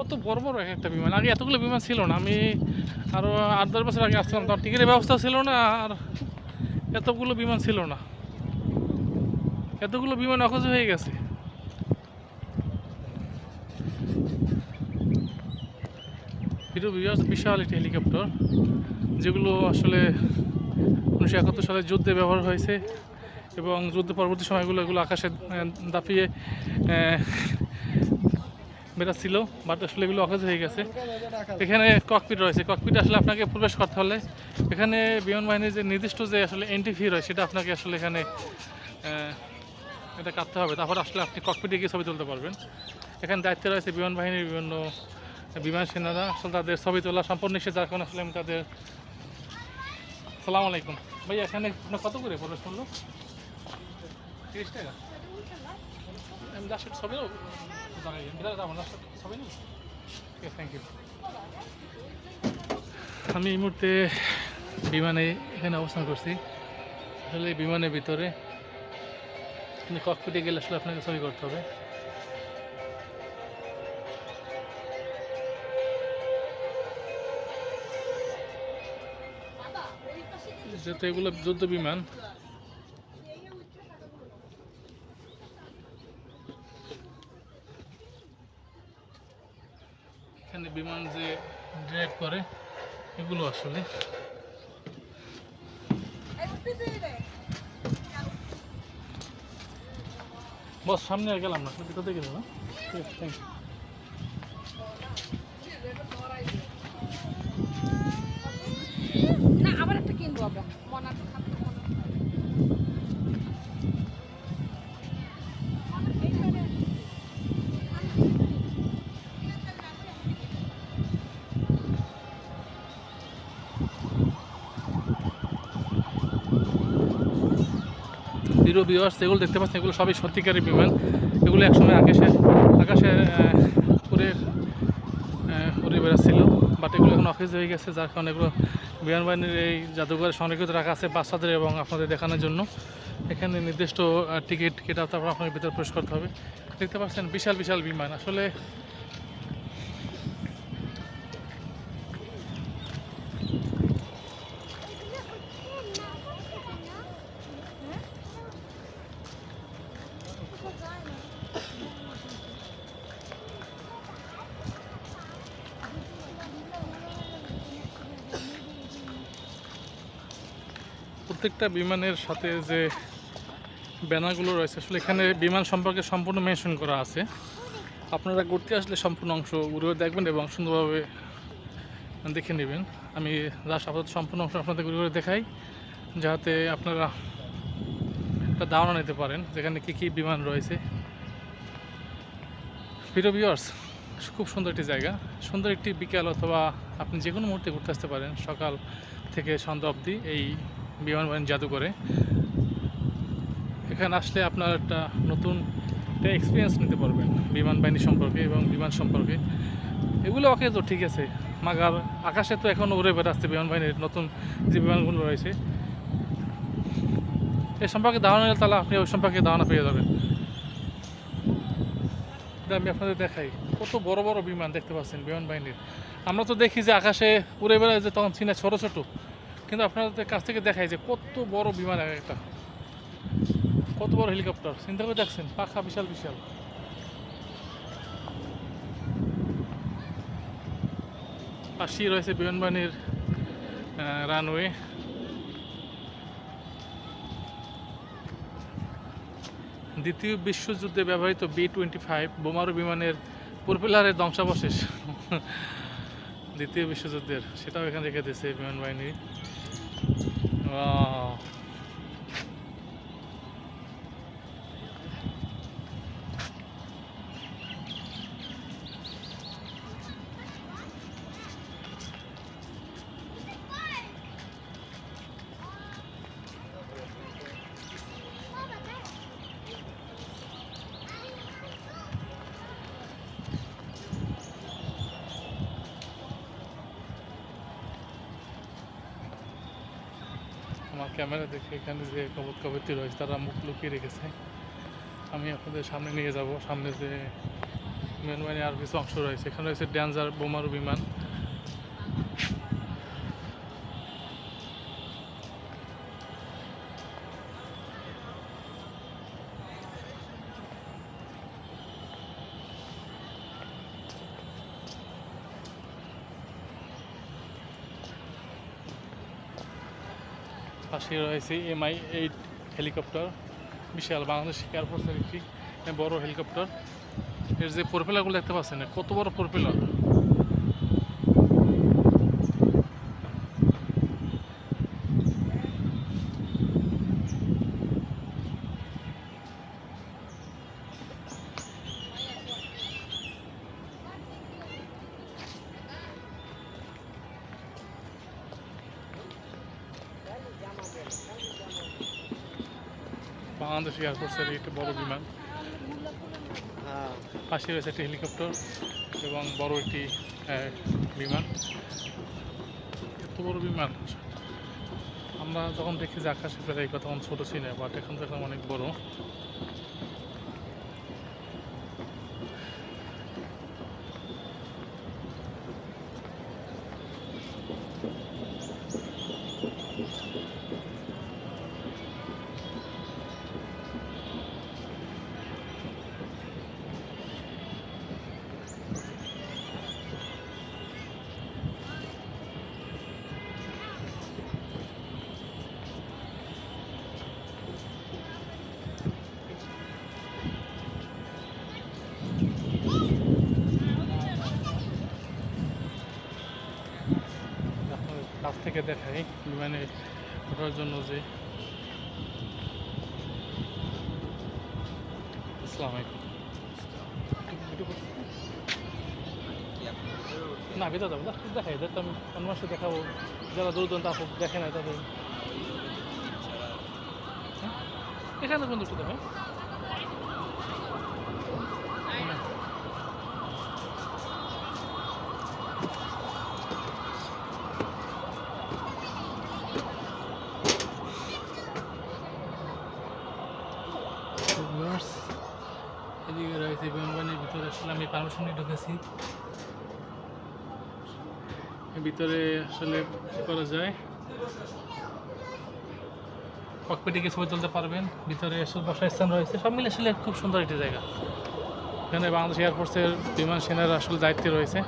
কত বড় বড় এক একটা বিমান। আগে এতগুলো বিমান ছিল না। আমি আরও আট দশ বছর আগে আসছিলাম, তখন টিকিটের ব্যবস্থা ছিল না, আর এতগুলো বিমান ছিল না। এতগুলো বিমান অখজ হয়ে গেছে। বিশাল- একটি হেলিকপ্টার যেগুলো আসলে উনিশশো একাত্তর সালে যুদ্ধে ব্যবহার হয়েছে এবং যুদ্ধ পরবর্তী সময়গুলো এগুলো আকাশে দাপিয়ে আহ, ছিল বাট আসলে এগুলো অকেজ হয়ে গেছে। এখানে ককপিট রয়েছে। ককপিট আসলে আপনাকে প্রবেশ করতে হলে এখানে বিমান বাহিনীর যে নির্দিষ্ট যে আসলে এন্ট্রি ফি রয় সেটা আপনাকে আসলে এখানে এটা কাটতে হবে। তারপর আসলে আপনি ককপিটে গিয়ে ছবি তুলতে পারবেন। এখানে দায়িত্বে রয়েছে বিমান বাহিনীর বিভিন্ন বিমান সেনারা। আসলে তাদের ছবি তোলা সম্পূর্ণ নিষেধ যার কারণে আসলে আমি তাদের সালাম আলাইকুম। ভাই এখানে কত করে প্রবেশ করল? তিরিশ টাকা? আমি লাস্ট ছবি জানাই ভিতরে যাব লাস্ট ছবি আছে থ্যাংক ইউ আমি এই মুহূর্তে বিমানে এখানে অবস্থান করছি। আসলে বিমানের ভিতরে কিন্তু ককপিটে গেলে আসলে আপনাকে ছবি করতে হবে। যেহেতু এগুলো যুদ্ধ বিমান এখানে বিমান যে ড্রাইভ করে, এগুলো আসলে। বস, সামনে আর গেলাম না, কোথায় গেলাম? না থ্যাংক ইউ না, আবার একটা কিনবো আমরা মনা হিরো বিওয়ার্স এগুলো দেখতে পাচ্ছেন, এগুলো সবই সত্যিকারের বিমান এগুলো একসময় আকাশে আকাশে উড়ে উড়ে বেড়াচ্ছিল। বাট এগুলো এখন অফিস হয়ে গেছে, যার কারণে এগুলো বিমান বাহিনীর এই জাদুঘরে সংরক্ষিত রাখা আছে বাচ্চাদের এবং আপনাদের দেখানোর জন্য। এখানে নির্দিষ্ট টিকিট কেটে তারপর আপনাকে ভিতরে প্রবেশ করতে হবে। দেখতে পাচ্ছেন, বিশাল বিশাল বিমান। আসলে প্রত্যেকটা বিমানের সাথে যে ব্যানারগুলো রয়েছে, আসলে এখানে বিমান সম্পর্কে সম্পূর্ণ মেনশন করা আছে। আপনারা ঘুরতে আসলে সম্পূর্ণ অংশ ঘুরে দেখবেন এবং সুন্দরভাবে দেখে নেবেন। আমি লাস্ট আপাতত সম্পূর্ণ অংশ আপনাদের ঘুরে ঘুরে দেখাই, যাতে আপনারা একটা ধারণা নিতে পারেন যেখানে কী কী বিমান রয়েছে। প্রিয় ভিউয়ার্স খুব সুন্দর একটি জায়গা। সুন্দর একটি বিকাল অথবা আপনি যে কোনো মুহূর্তে ঘুরতে আসতে পারেন, সকাল থেকে সন্ধ্যা অবধি এই বিমান বাহিনী জাদুঘরে এখানে আসলে আপনার একটা নতুন একটা এক্সপিরিয়েন্স নিতে পারবেন বিমান বাহিনী সম্পর্কে এবং বিমান সম্পর্কে। এগুলো ওকে তো ঠিক আছে, মাগার আকাশে তো এখন উড়ে বেড়াচ্ছে বিমান বাহিনীর নতুন যে বিমানগুলো রয়েছে। এ সম্পর্কে ধারণা নিলে তাহলে আপনি ওই সম্পর্কে ধারণা পেয়ে যাবেন। আমি আপনাদের দেখাই, কত বড় বড় বিমান দেখতে পাচ্ছেন বিমান বাহিনীর। আমরা তো দেখি যে আকাশে উড়ে বেড়ায় যে তখন চীনা ছোটো ছোটো। কিন্তু আপনাদের কাছ থেকে দেখাই যে কত বড় বিমান এক একটা। কত বড় হেলিকপ্টার। চিন্তা করে দেখছেন, পাখা বিশাল বিশাল। পাশেই রয়েছে বিমান বাহিনীর রানওয়ে দ্বিতীয় বিশ্বযুদ্ধে ব্যবহৃত বি টোয়েন্টি ফাইভ বোমারু বিমানের প্রপেলারের ধ্বংসাবশেষ। দ্বিতীয় বিশ্বযুদ্ধের, সেটাও এখানে রেখে দিয়েছে বিমান বাহিনী 哦。ক্যামেরা দেখে এখানে যে কবর কবরটি রয়েছে, তারা মুখ লুকিয়ে রেখেছে। আমি আপনাদের সামনে নিয়ে যাব। সামনে যে মেন বাহিনী আর কিছু অংশ রয়েছে। এখানে রয়েছে ড্যান্সার বোমারু বিমান। পাশে রয়েছে এমআই এইট হেলিকপ্টার বিশাল বাংলাদেশ এয়ারফোর্সের একটি বড় হেলিকপ্টার এর যে প্রোপেলারগুলো দেখতে পাচ্ছেন, কত বড় প্রোপেলার বাংলাদেশ এয়ারফোর্সের একটি বড় বিমান। পাশে রয়েছে একটি হেলিকপ্টার এবং বড় একটি বিমান। এত বড় বিমান। আমরা যখন দেখি যে আকাশে কথা তখন ছোটো ছিল বাট এখন দেখলাম অনেক বড়। থেকে দেখাই বিমানে ওঠার জন্য যে। আসসালামু না, ভিতরে যাব দেখাই যাতে আমি মাসে দেখাবো। যারা দূর দূরান্ত আসুক, দেখে না তাদের। হ্যাঁ? এখানে বন্ধু একটু দেখাই তো viewers, এদিকে রয়েছে বিমানবাহিনীর ভিতরে আসলে আমি ঢুকেছি। ভিতরে আসলে করা যায়? ককপিটে গিয়ে ছবি তুলতে পারবেন। ভিতরে বসার স্থান রয়েছে। সব মিলে আসলে খুব সুন্দর একটি জায়গা। এখানে বাংলাদেশ এয়ারফোর্সের বিমান সেনার আসলে দায়িত্বে রয়েছে।